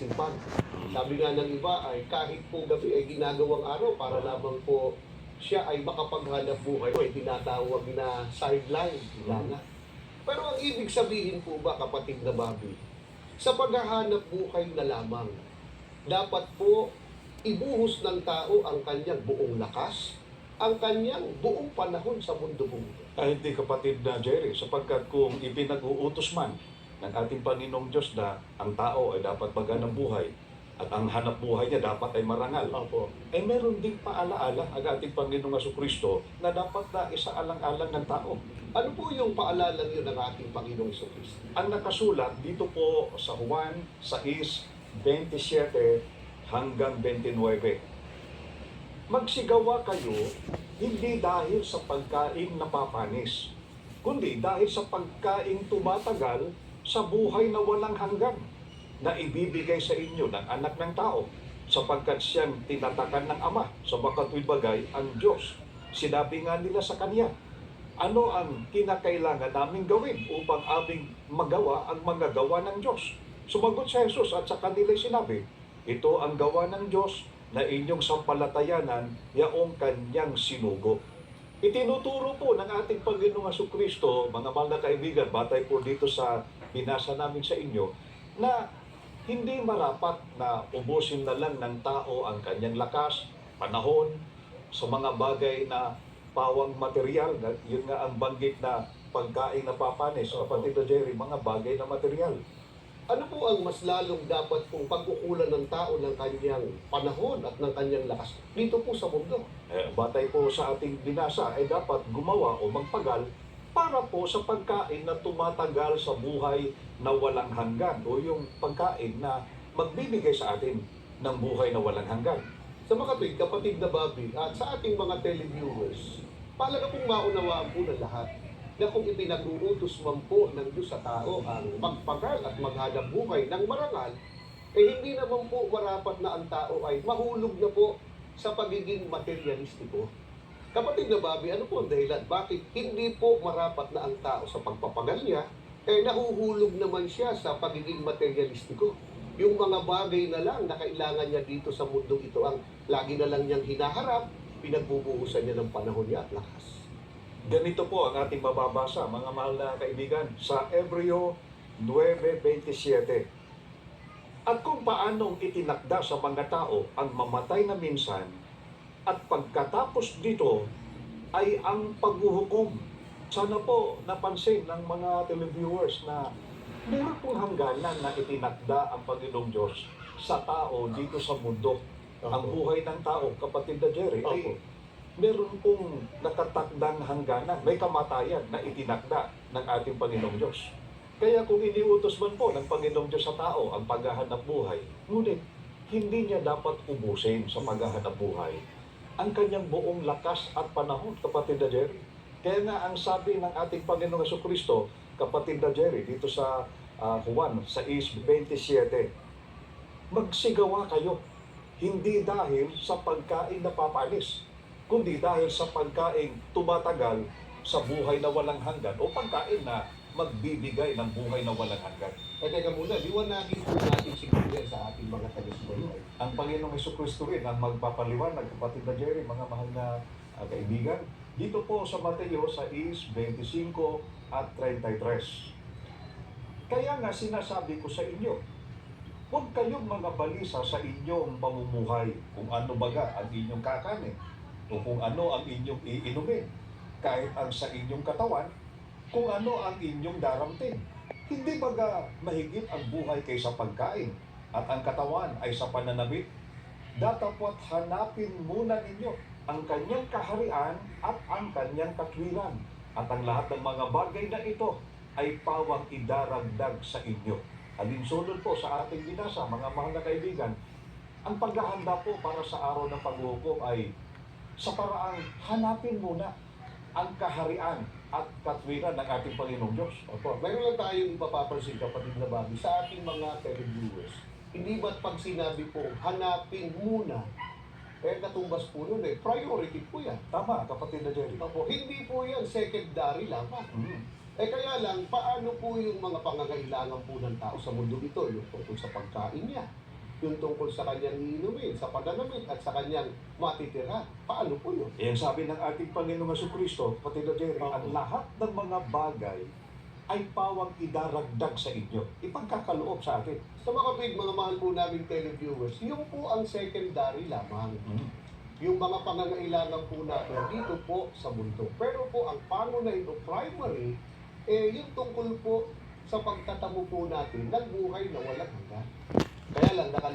sipan. Sabi nga ng iba ay kahit po gabi ay ginagawang araw para lamang po siya ay makapaghanap buhay. Ay tinatawag na sideline. Wala. Pero ang ibig sabihin po ba kapatid na Bobby, sa paghahanap buhay na lamang, dapat po ibuhos ng tao ang kanyang buong lakas, ang kanyang buong panahon sa mundo ito. Ay, hindi kapatid na Jerry, sapagkat kung ipinag-uutos man ng ating Panginoong Diyos na ang tao ay dapat maganang buhay at ang hanap buhay niya dapat ay marangal, Opo. ay meron ding paalaala ang ating Panginoong Aso Kristo na dapat na isaalang-alang ng tao. Ano po yung paalala niyo ng ating Panginoong Kristo? Ang nakasulat dito po sa Juan 6, 27 hanggang 29. Magsigawa kayo hindi dahil sa pagkain napapanis, kundi dahil sa pagkain tumatagal sa buhay na walang hanggan na ibibigay sa inyo ng anak ng tao sapagkat siyang tinatakan ng Ama sa makatuwid bagay ang Diyos. Sinabi nga nila sa Kanya, ano ang kinakailangan naming gawin upang aming magawa ang mga gawa ng Diyos? Sumagot si Jesus at sa kanila sinabi, ito ang gawa ng Diyos na inyong sampalatayanan yaong kanyang sinugo. Itinuturo po ng ating Panginoong Aso Kristo, mga mahal na kaibigan, batay po dito sa binasa namin sa inyo, na hindi marapat na ubusin na lang ng tao ang kanyang lakas, panahon, sa mga bagay na pawang material. Yun nga ang banggit na pagkain na papanis. Kapatid na Jerry, mga bagay na material. Ano po ang mas lalong dapat pong pagkukulan ng tao ng kanyang panahon at ng kanyang lakas dito po sa mundo? Eh, batay po sa ating binasa ay dapat gumawa o magpagal para po sa pagkain na tumatagal sa buhay na walang hanggan o yung pagkain na magbibigay sa atin ng buhay na walang hanggan. Sa mga kapatid, kapatid na Bobby, at sa ating mga televiewers, palaga pong maunawaan po ng lahat na kung ipinag-uutos man po ng Diyos sa tao ang magpagal at maghanap buhay ng marangal, eh hindi naman po marapat na ang tao ay mahulog na po sa pagiging materialistiko. Kapatid na Bobby, ano po ang dahilan? Bakit hindi po marapat na ang tao sa pagpapagal niya, eh nahuhulog naman siya sa pagiging materialistiko? Yung mga bagay na lang na kailangan niya dito sa mundong ito ang lagi na lang niyang hinaharap, pinagbubuhusan niya ng panahon niya at lakas. Ganito po ang ating mababasa, mga mahal na kaibigan, sa Ebreo 9.27. At kung paanong itinakda sa mga tao ang mamatay na minsan, at pagkatapos dito ay ang paghuhukom. Sana po napansin ng mga televiewers na meron pong hangganan na itinakda ang Panginoong Diyos sa tao dito sa mundo. Ang buhay ng tao, kapatid na Jerry, ay. Meron pong nakatakdang hangganan, may kamatayan na itinakda ng ating Panginoong Diyos. Kaya kung iniutos man po ng Panginoong Diyos sa tao ang paghahanap buhay, ngunit hindi niya dapat ubusin sa paghahanap buhay ang kanyang buong lakas at panahon, kapatid na Jerry. Kaya nga ang sabi ng ating Panginoong Yeso Kristo, kapatid na Jerry, dito sa ah, Juan, sa is 27, magsigawa kayo, hindi dahil sa pagkain na papanis, kundi dahil sa pagkain tumatagal sa buhay na walang hanggan o pagkain na magbibigay ng buhay na walang hanggan. Eh teka muna, liwanagin po natin siguro sa ating mga taga-subaybay. Ang Panginoong Heso Kristo rin ang magpapaliwanag, kapatid na Jerry, mga mahal na ah, kaibigan. Dito po sa Mateo sa is 25 at 33. Kaya nga sinasabi ko sa inyo, huwag kayong mga balisa sa inyong pamumuhay kung ano baga ang inyong kakanin o kung ano ang inyong iinumin. Kahit ang sa inyong katawan, kung ano ang inyong daramtin. Hindi baga mahigit ang buhay kaysa pagkain at ang katawan ay sa pananabit? Datapot hanapin muna ninyo ang kanyang kaharian at ang kanyang katwiran. At ang lahat ng mga bagay na ito ay pawang idaragdag sa inyo. Alinsunod po sa ating binasa, mga mahal na kaibigan, ang paghahanda po para sa araw ng paghuhukom ay sa paraang hanapin muna ang kaharian at katwiran ng ating Panginoong Diyos. Opo, mayroon lang tayong ipapapansin kapatid na Bobby sa ating mga televiewers. Hindi ba't pag sinabi po, hanapin muna, eh katumbas po nun eh, priority po yan. Tama, kapatid na Jerry. Opo, hindi po yan secondary lamang. Mm. Eh kaya lang, paano po yung mga pangangailangan po ng tao sa mundo ito, yung tungkol sa pagkain niya, yung tungkol sa kanyang iinumin, sa pagdadamit at sa kanyang matitira. Paano po yun? Yan sabi ng ating Panginoong Kristo, pati na Jerry, ang lahat ng mga bagay ay pawang idaragdag sa inyo. Ipagkakaloob sa atin. Sa mga kapig, mga mahal po naming televiewers, yung po ang secondary lamang. Yung mga pangangailangan po natin dito po sa mundo. Pero po ang pangunahin o primary, eh yung tungkol po sa pagtatamo po natin ng buhay na walang hanggan. Kaya lang,